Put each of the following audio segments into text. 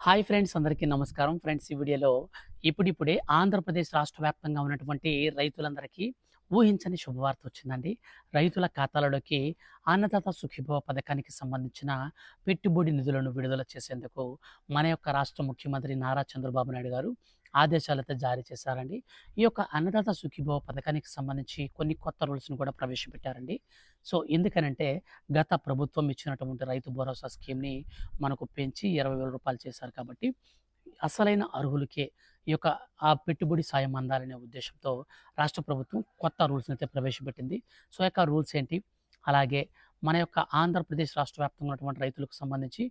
Hi friends అందరికీ నమస్కారం. Friends ఈ వీడియోలో ఇప్పుడిప్పుడే ఆంధ్రప్రదేశ్ రాష్ట్ర వ్యాప్తంగా ఉన్నటువంటి రైతులందరికీ ఊహించని శుభవార్త వచ్చిందండి. రైతుల ఖాతాలలోకి అన్నదాత సుఖీభవ పథకానికి సంబంధించిన పెట్టుబడి నిధులను విడుదల చేసేందుకు మన యొక్క రాష్ట్ర ముఖ్యమంత్రి నారా చంద్రబాబు నాయుడు గారు ఆదేశాలైతే జారీ చేశారండి. ఈ యొక్క అన్నదాత సుఖీభవ పథకానికి సంబంధించి కొన్ని కొత్త రూల్స్ని కూడా ప్రవేశపెట్టారండి. సో ఎందుకనంటే గత ప్రభుత్వం ఇచ్చినటువంటి రైతు భరోసా స్కీమ్ని మనకు పెంచి ఇరవై వేల రూపాయలు చేశారు కాబట్టి అసలైన అర్హులకే ఈ యొక్క ఆ పెట్టుబడి సాయం అందాలనే ఉద్దేశంతో రాష్ట్ర ప్రభుత్వం కొత్త రూల్స్ని అయితే ప్రవేశపెట్టింది. సో యొక్క రూల్స్ ఏంటి? అలాగే మన యొక్క ఆంధ్రప్రదేశ్ రాష్ట్ర వ్యాప్తంగా ఉన్నటువంటి రైతులకు సంబంధించి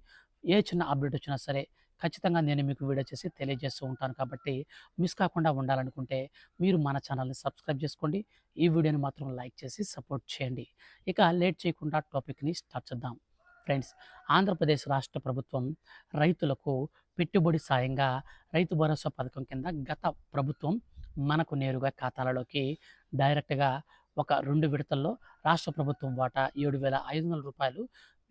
ఏ చిన్న అప్డేట్ వచ్చినా సరే ఖచ్చితంగా నేను మీకు వీడియో చేసి తెలియజేస్తూ ఉంటాను కాబట్టి మిస్ కాకుండా ఉండాలనుకుంటే మీరు మన ఛానల్ని సబ్స్క్రైబ్ చేసుకోండి. ఈ వీడియోని మాత్రం లైక్ చేసి సపోర్ట్ చేయండి. ఇక లేట్ చేయకుండా టాపిక్ని స్టార్ట్ చేద్దాం. ఫ్రెండ్స్ ఆంధ్రప్రదేశ్ రాష్ట్ర ప్రభుత్వం రైతులకు పెట్టుబడి సాయంగా రైతు భరోసా పథకం కింద గత ప్రభుత్వం మనకు నేరుగా ఖాతాలలోకి డైరెక్ట్గా ఒక రెండు విడతల్లో రాష్ట్ర ప్రభుత్వం వాటా ఏడు వేల ఐదు వందల రూపాయలు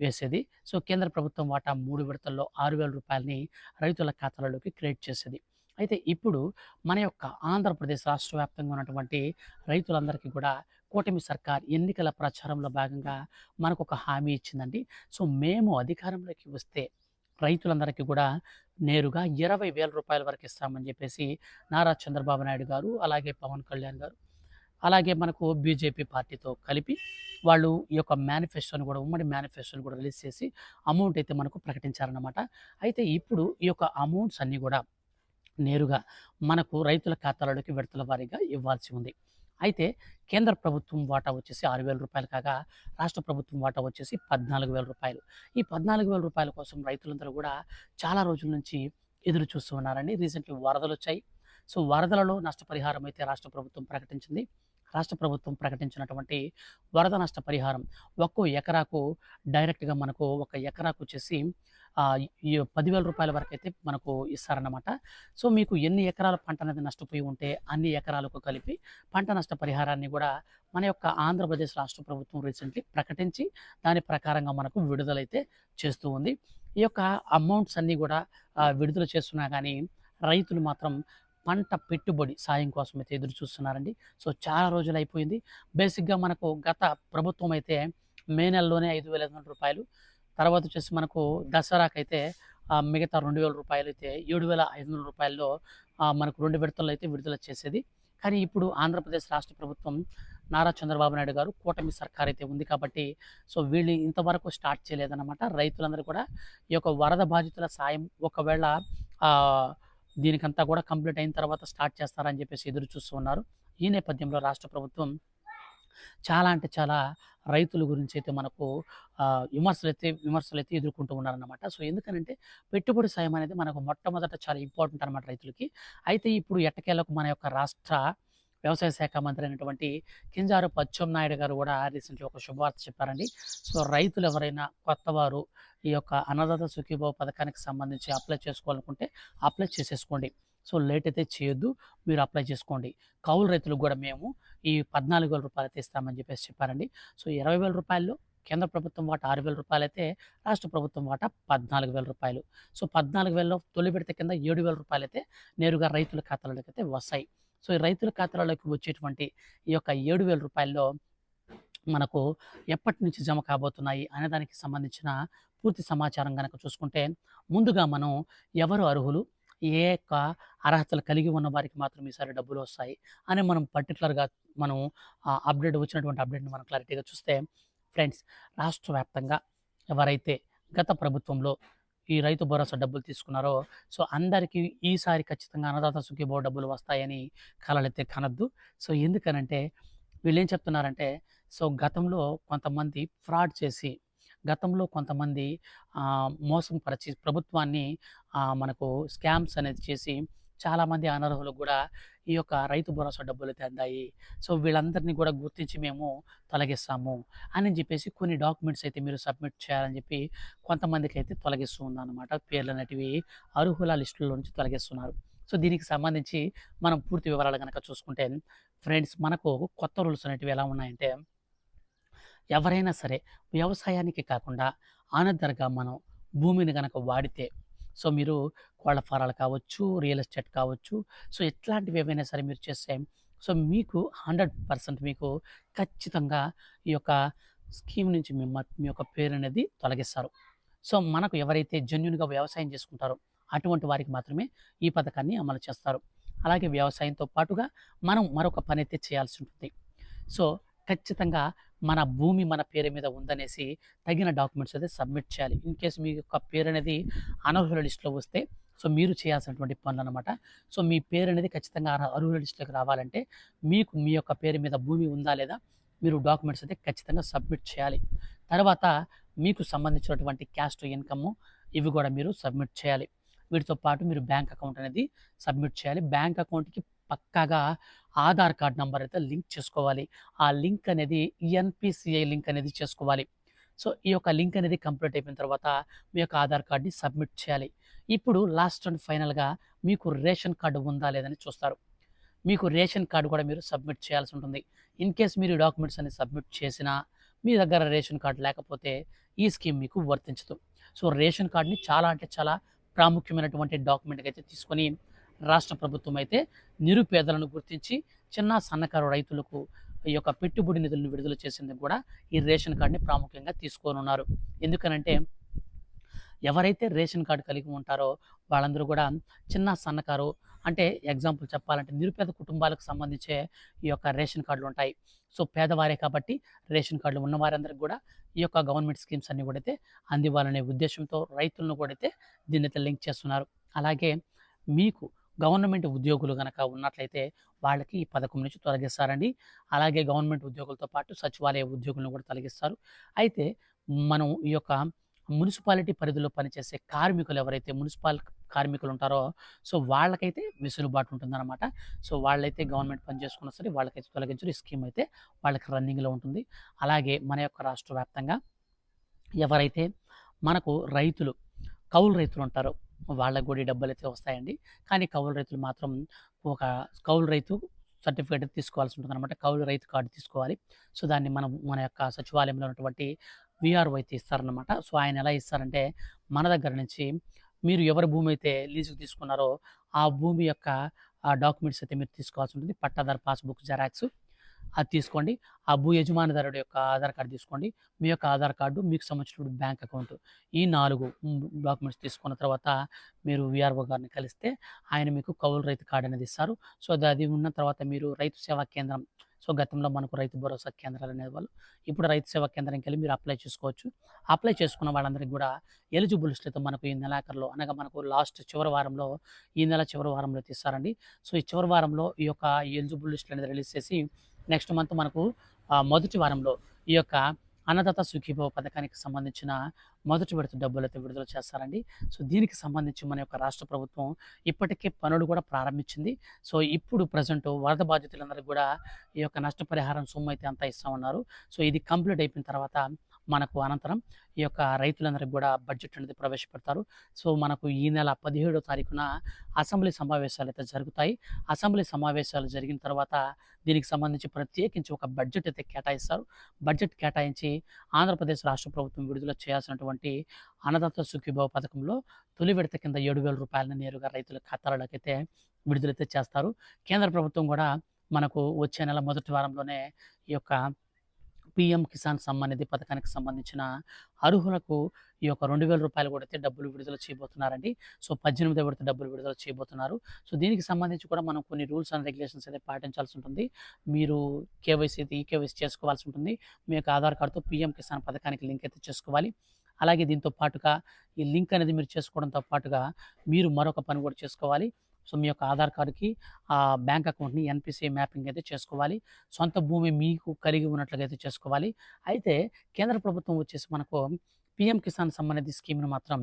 వేసేది. సో కేంద్ర ప్రభుత్వం వాటా మూడు విడతల్లో ఆరు వేల రూపాయలని రైతుల ఖాతాలలోకి క్రియేట్ చేసేది. అయితే ఇప్పుడు మన యొక్క ఆంధ్రప్రదేశ్ రాష్ట్ర వ్యాప్తంగా ఉన్నటువంటి రైతులందరికీ కూడా కూటమి సర్కార్ ఎన్నికల ప్రచారంలో భాగంగా మనకు ఒక హామీ ఇచ్చిందండి. సో మేము అధికారంలోకి వస్తే రైతులందరికీ కూడా నేరుగా ఇరవై వేల రూపాయల వరకు ఇస్తామని చెప్పేసి నారా చంద్రబాబు నాయుడు గారు అలాగే పవన్ కళ్యాణ్ గారు అలాగే మనకు బీజేపీ పార్టీతో కలిపి వాళ్ళు ఈ యొక్క మేనిఫెస్టోని కూడా ఉమ్మడి మేనిఫెస్టోని కూడా రిలీజ్ చేసి అమౌంట్ అయితే మనకు ప్రకటించారన్నమాట. అయితే ఇప్పుడు ఈ యొక్క అమౌంట్స్ అన్నీ కూడా నేరుగా మనకు రైతుల ఖాతాలలోకి విడతల వారీగా ఇవ్వాల్సి ఉంది. అయితే కేంద్ర ప్రభుత్వం వాటా వచ్చేసి ఆరు వేల రూపాయలు కాగా రాష్ట్ర ప్రభుత్వం వాటా వచ్చేసి పద్నాలుగు వేల రూపాయలు. ఈ పద్నాలుగు వేల రూపాయల కోసం రైతులందరూ కూడా చాలా రోజుల నుంచి ఎదురు చూస్తూ ఉన్నారండి. రీసెంట్లీ వరదలు వచ్చాయి. సో వరదలలో నష్టపరిహారం అయితే రాష్ట్ర ప్రభుత్వం ప్రకటించింది. రాష్ట్ర ప్రభుత్వం ప్రకటించినటువంటి వరద నష్ట పరిహారం ఒక్కో ఎకరాకు డైరెక్ట్గా మనకు ఒక ఎకరాకు వచ్చేసి పదివేల రూపాయల వరకు అయితే మనకు ఇస్తారన్నమాట. సో మీకు ఎన్ని ఎకరాల పంట అనేది నష్టపోయి ఉంటే అన్ని ఎకరాలకు కలిపి పంట నష్ట పరిహారాన్ని కూడా మన యొక్క ఆంధ్రప్రదేశ్ రాష్ట్ర ప్రభుత్వం రీసెంట్లీ ప్రకటించి దాని ప్రకారంగా మనకు విడుదలైతే చేస్తూ ఉంది. ఈ యొక్క అమౌంట్స్ అన్నీ కూడా విడుదల చేస్తున్నా కానీ రైతులు మాత్రం పంట పెట్టుబడి సాయం కోసం అయితే ఎదురు చూస్తున్నారండి. సో చాలా రోజులు అయిపోయింది. బేసిక్గా మనకు గత ప్రభుత్వం అయితే మే నెలలోనే ఐదు వేల ఐదు వందల రూపాయలు తర్వాత వచ్చేసి మనకు దసరాకైతే మిగతా రెండు వేల రూపాయలు అయితే ఏడు వేల ఐదు వందల రూపాయల్లో మనకు రెండు విడతల్లో అయితే విడుదల చేసేది. కానీ ఇప్పుడు ఆంధ్రప్రదేశ్ రాష్ట్ర ప్రభుత్వం నారా చంద్రబాబు నాయుడు గారు కూటమి సర్కార్ అయితే ఉంది కాబట్టి సో వీళ్ళు ఇంతవరకు స్టార్ట్ చేయలేదన్నమాట. రైతులందరూ కూడా ఈ యొక్క వరద బాధితుల సాయం ఒకవేళ దీనికంతా కూడా కంప్లీట్ అయిన తర్వాత స్టార్ట్ చేస్తారని చెప్పేసి ఎదురు చూస్తూ ఉన్నారు. ఈ నేపథ్యంలో రాష్ట్ర ప్రభుత్వం చాలా అంటే చాలా రైతుల గురించి అయితే మనకు విమర్శలు అయితే విమర్శలు అయితే ఎదుర్కొంటూ ఉన్నారన్నమాట. సో ఎందుకనంటే పెట్టుబడి సాయం అనేది మనకు మొట్టమొదట చాలా ఇంపార్టెంట్ అనమాట రైతులకి. అయితే ఇప్పుడు ఎట్టకేలకు మన యొక్క రాష్ట్ర వ్యవసాయ శాఖ మంత్రి అయినటువంటి కింజారు పచ్చం నాయుడు గారు కూడా రీసెంట్లీ ఒక శుభవార్త చెప్పారండి. సో రైతులు ఎవరైనా కొత్త వారు ఈ యొక్క అన్నదాత సుఖీభావ పథకానికి సంబంధించి అప్లై చేసుకోవాలనుకుంటే అప్లై చేసేసుకోండి. సో లేట్ అయితే చేయొద్దు మీరు అప్లై చేసుకోండి. కౌలు రైతులకు కూడా మేము ఈ పద్నాలుగు వేల రూపాయలు అయితే ఇస్తామని చెప్పేసి చెప్పారండి. సో ఇరవై వేల రూపాయలు కేంద్ర ప్రభుత్వం వాటా ఆరు వేల రూపాయలు అయితే రాష్ట్ర ప్రభుత్వం వాటా పద్నాలుగు వేల రూపాయలు. సో పద్నాలుగు వేలలో తొలి విడత కింద ఏడు వేల రూపాయలు అయితే నేరుగా రైతుల ఖాతాలోకి అయితే వస్తాయి. సో ఈ రైతుల ఖాతాలోకి వచ్చేటువంటి ఈ యొక్క ఏడు వేల రూపాయల్లో మనకు ఎప్పటి నుంచి జమ కాబోతున్నాయి అనే దానికి సంబంధించిన పూర్తి సమాచారం కనుక చూసుకుంటే ముందుగా మనం ఎవరు అర్హులు ఏ యొక్క అర్హతలు కలిగి ఉన్న వారికి మాత్రం ఈసారి డబ్బులు వస్తాయి అని మనం పర్టికులర్గా మనం అప్డేట్ వచ్చినటువంటి అప్డేట్ని మనం క్లారిటీగా చూస్తే ఫ్రెండ్స్ రాష్ట్ర వ్యాప్తంగా ఎవరైతే గత ప్రభుత్వంలో ఈ రైతు భరోసా డబ్బులు తీసుకున్నారో సో అందరికీ ఈసారి ఖచ్చితంగా అన్నదాత సుఖీభావ డబ్బులు వస్తాయని కలలైతే కనద్దు. సో ఎందుకనంటే వీళ్ళు ఏం చెప్తున్నారంటే సో గతంలో కొంతమంది ఫ్రాడ్ చేసి గతంలో కొంతమంది మోసం పరిచి ప్రభుత్వాన్ని మనకు స్కామ్స్ అనేది చేసి చాలామంది అనర్హులకు కూడా ఈ యొక్క రైతు భరోసా డబ్బులు అయితే అందాయి. సో వీళ్ళందరినీ కూడా గుర్తించి మేము తొలగిస్తాము అని చెప్పేసి కొన్ని డాక్యుమెంట్స్ అయితే మీరు సబ్మిట్ చేయాలని చెప్పి కొంతమందికి అయితే తొలగిస్తూ ఉందన్నమాట. పేర్లు అనేటివి అర్హుల లిస్టులో నుంచి తొలగిస్తున్నారు. సో దీనికి సంబంధించి మనం పూర్తి వివరాలు కనుక చూసుకుంటే ఫ్రెండ్స్ మనకు కొత్త రూల్స్ అనేటివి ఎలా ఉన్నాయంటే ఎవరైనా సరే వ్యవసాయానికి కాకుండా ఆనద్దరగా మనం భూమిని కనుక వాడితే సో మీరు కోళ్ళ ఫారాలు కావచ్చు రియల్ ఎస్టేట్ కావచ్చు సో ఎట్లాంటివి ఏవైనా సరే మీరు చేస్తే సో మీకు హండ్రెడ్ పర్సెంట్ మీకు ఖచ్చితంగా ఈ యొక్క స్కీమ్ నుంచి మీ మీ యొక్క పేరు అనేది తొలగిస్తారు. సో మనకు ఎవరైతే జెన్యున్గా వ్యవసాయం చేసుకుంటారో అటువంటి వారికి మాత్రమే ఈ పథకాన్ని అమలు చేస్తారు. అలాగే వ్యవసాయంతో పాటుగా మనం మరొక పని అయితే చేయాల్సి ఉంటుంది. సో ఖచ్చితంగా మన భూమి మన పేరు మీద ఉందనేసి తగిన డాక్యుమెంట్స్ అయితే సబ్మిట్ చేయాలి. ఇన్ కేసు మీ యొక్క పేరు అనేది అనర్హుల లిస్టులో వస్తే సో మీరు చేయాల్సినటువంటి పనులు అనమాట సో మీ పేరు అనేది ఖచ్చితంగా అర్హుల లిస్టులోకి రావాలంటే మీకు మీ యొక్క పేరు మీద భూమి ఉందా లేదా మీరు డాక్యుమెంట్స్ అయితే ఖచ్చితంగా సబ్మిట్ చేయాలి. తర్వాత మీకు సంబంధించినటువంటి క్యాస్ట్ ఇన్కమ్ ఇవి కూడా మీరు సబ్మిట్ చేయాలి. వీటితో పాటు మీరు బ్యాంక్ అకౌంట్ అనేది సబ్మిట్ చేయాలి. బ్యాంక్ అకౌంట్కి పక్కాగా ఆధార్ కార్డ్ నంబర్ అయితే లింక్ చేసుకోవాలి. ఆ లింక్ అనేది ఎన్పిసిఐ లింక్ అనేది చేసుకోవాలి. సో ఈ యొక్క లింక్ అనేది కంప్లీట్ అయిపోయిన తర్వాత మీ యొక్క ఆధార్ కార్డ్ని సబ్మిట్ చేయాలి. ఇప్పుడు లాస్ట్ అండ్ ఫైనల్గా మీకు రేషన్ కార్డు ఉందా లేదని చూస్తారు. మీకు రేషన్ కార్డు కూడా మీరు సబ్మిట్ చేయాల్సి ఉంటుంది. ఇన్ కేస్ మీరు డాక్యుమెంట్స్ అన్ని సబ్మిట్ చేసినా మీ దగ్గర రేషన్ కార్డు లేకపోతే ఈ స్కీమ్ మీకు వర్తించదు. సో రేషన్ కార్డుని చాలా అంటే చాలా ప్రాముఖ్యమైనటువంటి డాక్యుమెంట్గా అయితే తీసుకొని రాష్ట్ర ప్రభుత్వం అయితే నిరుపేదలను గుర్తించి చిన్న సన్నకారు రైతులకు ఈ యొక్క పెట్టుబడి నిధులను విడుదల చేసేందుకు కూడా ఈ రేషన్ కార్డుని ప్రాముఖ్యంగా తీసుకోనున్నారు. ఎందుకనంటే ఎవరైతే రేషన్ కార్డు కలిగి ఉంటారో వాళ్ళందరూ కూడా చిన్న సన్నకారు అంటే ఎగ్జాంపుల్ చెప్పాలంటే నిరుపేద కుటుంబాలకు సంబంధించే ఈ యొక్క రేషన్ కార్డులు ఉంటాయి. సో పేదవారే కాబట్టి రేషన్ కార్డులు ఉన్న వారందరికీ కూడా ఈ యొక్క గవర్నమెంట్ స్కీమ్స్ అన్నీ కూడా అయితే అందివ్వాలనే ఉద్దేశంతో రైతులను కూడా అయితే దీన్ని అయితే లింక్ చేస్తున్నారు. అలాగే మీకు గవర్నమెంట్ ఉద్యోగులు కనుక ఉన్నట్లయితే వాళ్ళకి ఈ పథకం నుంచి తొలగిస్తారండి. అలాగే గవర్నమెంట్ ఉద్యోగులతో పాటు సచివాలయ ఉద్యోగులను కూడా తొలగిస్తారు. అయితే మనం ఈ యొక్క మున్సిపాలిటీ పరిధిలో పనిచేసే కార్మికులు ఎవరైతే మున్సిపల్ కార్మికులు ఉంటారో సో వాళ్ళకైతే వెసులుబాటు ఉంటుందన్నమాట. సో వాళ్ళైతే గవర్నమెంట్ పని చేసుకున్న సరే వాళ్ళకైతే తొలగించరు. ఈ స్కీమ్ అయితే వాళ్ళకి రన్నింగ్లో ఉంటుంది. అలాగే మన యొక్క రాష్ట్ర వ్యాప్తంగా ఎవరైతే మనకు రైతులు కౌలు రైతులు ఉంటారో వాళ్ళకు కూడా డబ్బులు అయితే వస్తాయండి. కానీ కౌలు రైతులు మాత్రం ఒక కౌలు రైతు సర్టిఫికేట్ తీసుకోవాల్సి ఉంటుంది అనమాట కౌలు రైతు కార్డు తీసుకోవాలి. సో దాన్ని మనం మన యొక్క సచివాలయంలో ఉన్నటువంటి విఆర్ఓ అయితే ఇస్తారనమాట సో ఆయన ఎలా ఇస్తారంటే మన దగ్గర నుంచి మీరు ఎవరి భూమి అయితే లీజుకు తీసుకున్నారో ఆ భూమి యొక్క ఆ డాక్యుమెంట్స్ అయితే మీరు తీసుకోవాల్సి ఉంటుంది. పట్టాదారు పాస్బుక్ జెరాక్స్ అది తీసుకోండి. ఆ భూ యజమానిదారుడు యొక్క ఆధార్ కార్డు తీసుకోండి. మీ యొక్క ఆధార్ కార్డు మీకు సంబంధించిన బ్యాంక్ అకౌంట్. ఈ నాలుగు డాక్యుమెంట్స్ తీసుకున్న తర్వాత మీరు విఆర్ఓ గారిని కలిస్తే ఆయన మీకు కౌలు రైతు కార్డు అనేది ఇస్తారు. సో అది- ఉన్న తర్వాత మీరు రైతు సేవా కేంద్రం సో గతంలో మనకు రైతు భరోసా కేంద్రాలు అనేవాళ్ళు. ఇప్పుడు రైతు సేవా కేంద్రానికి వెళ్ళి మీరు అప్లై చేసుకోవచ్చు. అప్లై చేసుకున్న వాళ్ళందరికీ కూడా ఎలిజిబుల్ లిస్టులతో మనకు ఈ నెలాఖరులో అనగా మనకు లాస్ట్ చివరి వారంలో ఈ నెల చివరి వారంలో తీస్తారండి. సో ఈ చివరి వారంలో ఈ యొక్క ఎలిజిబుల్ లిస్టులు అనేది రిలీజ్ చేసి నెక్స్ట్ మంత్ మనకు మొదటి వారంలో ఈ యొక్క అన్నదాత సుఖీభవ పథకానికి సంబంధించిన మొదటి విడత డబ్బులు అయితే విడుదల చేస్తారండి. సో దీనికి సంబంధించి మన యొక్క రాష్ట్ర ప్రభుత్వం ఇప్పటికే పనులు కూడా ప్రారంభించింది. సో ఇప్పుడు ప్రజెంట్ వరద బాధితులందరికీ కూడా ఈ యొక్క నష్టపరిహారం సొమ్ము అయితే అంతా ఇస్తామన్నారు సో ఇది కంప్లీట్ అయిపోయిన తర్వాత మనకు అనంతరం ఈ యొక్క రైతులందరికీ కూడా బడ్జెట్ అనేది ప్రవేశపెడతారు. సో మనకు ఈ నెల పదిహేడో తారీఖున అసెంబ్లీ సమావేశాలు అయితే జరుగుతాయి. అసెంబ్లీ సమావేశాలు జరిగిన తర్వాత దీనికి సంబంధించి ప్రత్యేకించి ఒక బడ్జెట్ అయితే కేటాయిస్తారు. బడ్జెట్ కేటాయించి ఆంధ్రప్రదేశ్ రాష్ట్ర ప్రభుత్వం విడుదల చేయాల్సినటువంటి అన్నదాత సుఖీభావ పథకంలో తొలి విడత కింద ఏడు వేల రూపాయలను నేరుగా రైతుల ఖాతాలకైతే విడుదలైతే చేస్తారు. కేంద్ర ప్రభుత్వం కూడా మనకు వచ్చే నెల మొదటి వారంలోనే ఈ యొక్క పిఎం కిసాన్ సమ్మాన్ నిధి పథకానికి సంబంధించిన అర్హులకు ఈ యొక్క రెండు వేల రూపాయలు కూడా అయితే డబ్బులు విడుదల చేయబోతున్నారండి. సో పద్దెనిమిది విడత డబ్బులు విడుదల చేయబోతున్నారు. సో దీనికి సంబంధించి కూడా మనం కొన్ని రూల్స్ అండ్ రెగ్యులేషన్స్ అయితే పాటించాల్సి ఉంటుంది. మీరు కేవైసీ అయితే ఈ కేవైసీ చేసుకోవాల్సి ఉంటుంది. మీ యొక్క ఆధార్ కార్డుతో పిఎం కిసాన్ పథకానికి లింక్ అయితే చేసుకోవాలి. అలాగే దీంతో పాటుగా ఈ లింక్ అనేది మీరు చేసుకోవడంతో పాటుగా మీరు మరొక పని కూడా చేసుకోవాలి. సో మీ యొక్క ఆధార్ కార్డుకి ఆ బ్యాంక్ అకౌంట్ని ఎన్పిసిఐ మ్యాపింగ్ అయితే చేసుకోవాలి. సొంత భూమి మీకు కలిగి ఉన్నట్లుగా అయితే చేసుకోవాలి. అయితే కేంద్ర ప్రభుత్వం వచ్చేసి మనకు పిఎం కిసాన్ సంబంధిత స్కీమ్ను మాత్రం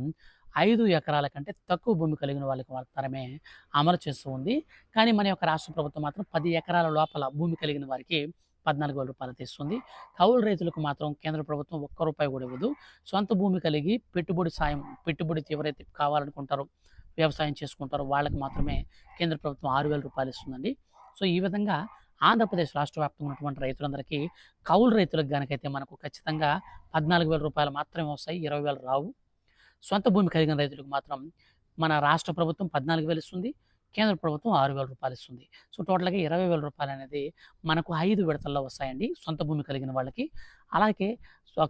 ఐదు ఎకరాల కంటే తక్కువ భూమి కలిగిన వాళ్ళకి మాత్రమే అమలు చేస్తూ ఉంది. కానీ మన యొక్క రాష్ట్ర ప్రభుత్వం మాత్రం పది ఎకరాల లోపల భూమి కలిగిన వారికి పద్నాలుగు వేల రూపాయలు తీస్తుంది కౌలు రైతులకు మాత్రం కేంద్ర ప్రభుత్వం ఒక్క రూపాయి కూడా ఇవ్వదు. సొంత భూమి కలిగి పెట్టుబడి సాయం పెట్టుబడి ఎవరైతే కావాలనుకుంటారో. వ్యవసాయం చేసుకుంటారో. వాళ్ళకి మాత్రమే కేంద్ర ప్రభుత్వం ఆరు వేల రూపాయలు ఇస్తుందండి. సో ఈ విధంగా ఆంధ్రప్రదేశ్ రాష్ట్ర వ్యాప్తంగా ఉన్నటువంటి రైతులందరికీ కౌలు రైతులకు కనుకైతే మనకు ఖచ్చితంగా పద్నాలుగు వేల రూపాయలు మాత్రమే వస్తాయి. ఇరవై వేలు రావు. సొంత భూమి కలిగిన రైతులకు మాత్రం మన రాష్ట్ర ప్రభుత్వం పద్నాలుగు వేలు ఇస్తుంది. కేంద్ర ప్రభుత్వం ఆరు వేల రూపాయలు ఇస్తుంది సో టోటల్గా ఇరవై వేల రూపాయలు అనేది మనకు ఐదు విడతల్లో వస్తాయండి సొంత భూమి కలిగిన వాళ్ళకి. అలాగే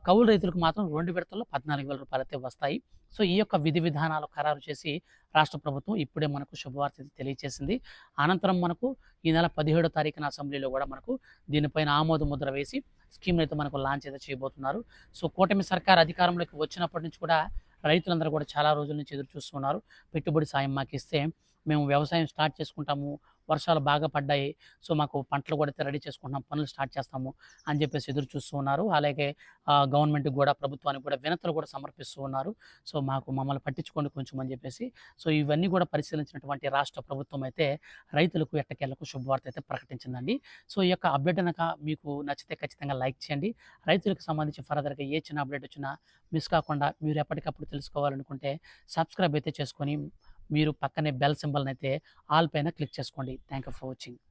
కౌలు రైతులకు మాత్రం రెండు విడతల్లో పద్నాలుగు వేల రూపాయలు అయితే వస్తాయి. సో ఈ యొక్క విధి విధానాలు ఖరారు చేసి రాష్ట్ర ప్రభుత్వం ఇప్పుడే మనకు శుభవార్త తెలియజేసింది అనంతరం మనకు ఈ నెల పదిహేడో తారీఖున అసెంబ్లీలో కూడా మనకు దీనిపైన ఆమోద ముద్ర వేసి స్కీమ్ అయితే మనకు లాంచ్ అయితే చేయబోతున్నారు. సో కూటమి సర్కార్ అధికారంలోకి వచ్చినప్పటి నుంచి కూడా రైతులందరూ కూడా చాలా రోజుల నుంచి ఎదురు చూస్తున్నారు పెట్టుబడి సాయం మాకు ఇస్తే మేము వ్యవసాయం స్టార్ట్ చేసుకుంటాము వర్షాలు బాగా పడ్డాయి సో మాకు పంటలు కూడా అయితే రెడీ చేసుకుంటాం పనులు స్టార్ట్ చేస్తాము అని చెప్పేసి ఎదురు చూస్తూ ఉన్నారు. అలాగే గవర్నమెంట్కి కూడా ప్రభుత్వానికి కూడా వినతులు కూడా సమర్పిస్తూ ఉన్నారు. సో మాకు మమ్మల్ని పట్టించుకోండి కొంచెం అని చెప్పేసి సో ఇవన్నీ కూడా పరిశీలించినటువంటి రాష్ట్ర ప్రభుత్వం అయితే రైతులకు ఎట్టకేళ్ళకు శుభవార్త అయితే ప్రకటించిందండి. సో ఈ యొక్క అప్డేట్ అనక మీకు నచ్చితే ఖచ్చితంగా లైక్ చేయండి. రైతులకు సంబంధించి ఫర్దర్గా ఏ చిన్న అప్డేట్ వచ్చినా మిస్ కాకుండా మీరు ఎప్పటికప్పుడు తెలుసుకోవాలనుకుంటే సబ్స్క్రైబ్ అయితే చేసుకొని మీరు పక్కనే బెల్ సింబల్ని అయితే ఆల్ పైన క్లిక్ చేసుకోండి. Thank you for watching